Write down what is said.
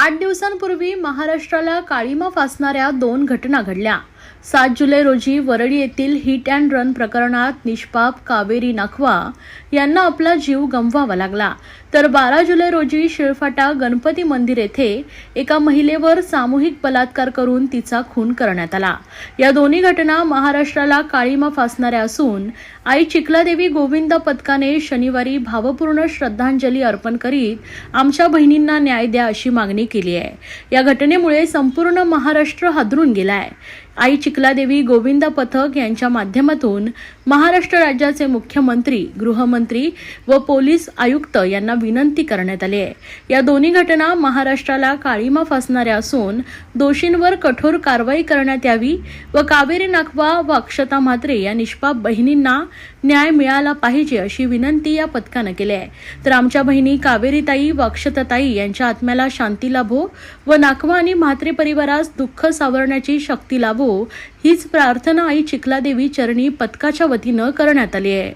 आठ दिवसांपूर्वी महाराष्ट्राला काळीमा फासणाऱ्या दोन घटना घडल्या. सात जुलै रोजी वरळी येथील हिट अँड रन प्रकरणात निष्पाप कावेरी नाखवा यांना आपला जीव गमवावा लागला. तर बारा जुलै रोजी शिळफाटा गणपती मंदिर येथे एका महिलेवर सामूहिक बलात्कार करून तिचा खून करण्यात आला. या दोन्ही घटना महाराष्ट्राला काळीमा फासणाऱ्या असून आई चिखलादेवी गोविंद पथकाने शनिवारी भावपूर्ण श्रद्धांजली अर्पण करीत आमच्या बहिणींना न्याय द्या अशी मागणी केली आहे. या घटनेमुळे संपूर्ण महाराष्ट्र हादरून गेलाय. आई चिखलादेवी गोविंद पथक यांच्या माध्यमातून महाराष्ट्र राज्याचे मुख्यमंत्री गृहमंत्री व पोलीस आयुक्त यांना विनंती करण्यात आली आहे. या दोन्ही घटना महाराष्ट्राला काळीमा फासणाऱ्या असून दोषींवर कठोर कारवाई करण्यात यावी व कावेरी नाखवा व अक्षता म्हात्रे या निष्पाप बहिणींना न्याय मिळाला पाहिजे अशी विनंती या पथकानं केली आहे. तर आमच्या बहिणी कावेरीताई व अक्षताताई यांच्या आत्म्याला शांती लाभो व नाकवा आणि म्हात्रे परिवारास दुःख सावरण्याची शक्ती लाभो हीच प्रार्थना आई चिखलादेवी चरणी पथकाच्या वतीनं करण्यात आली आहे.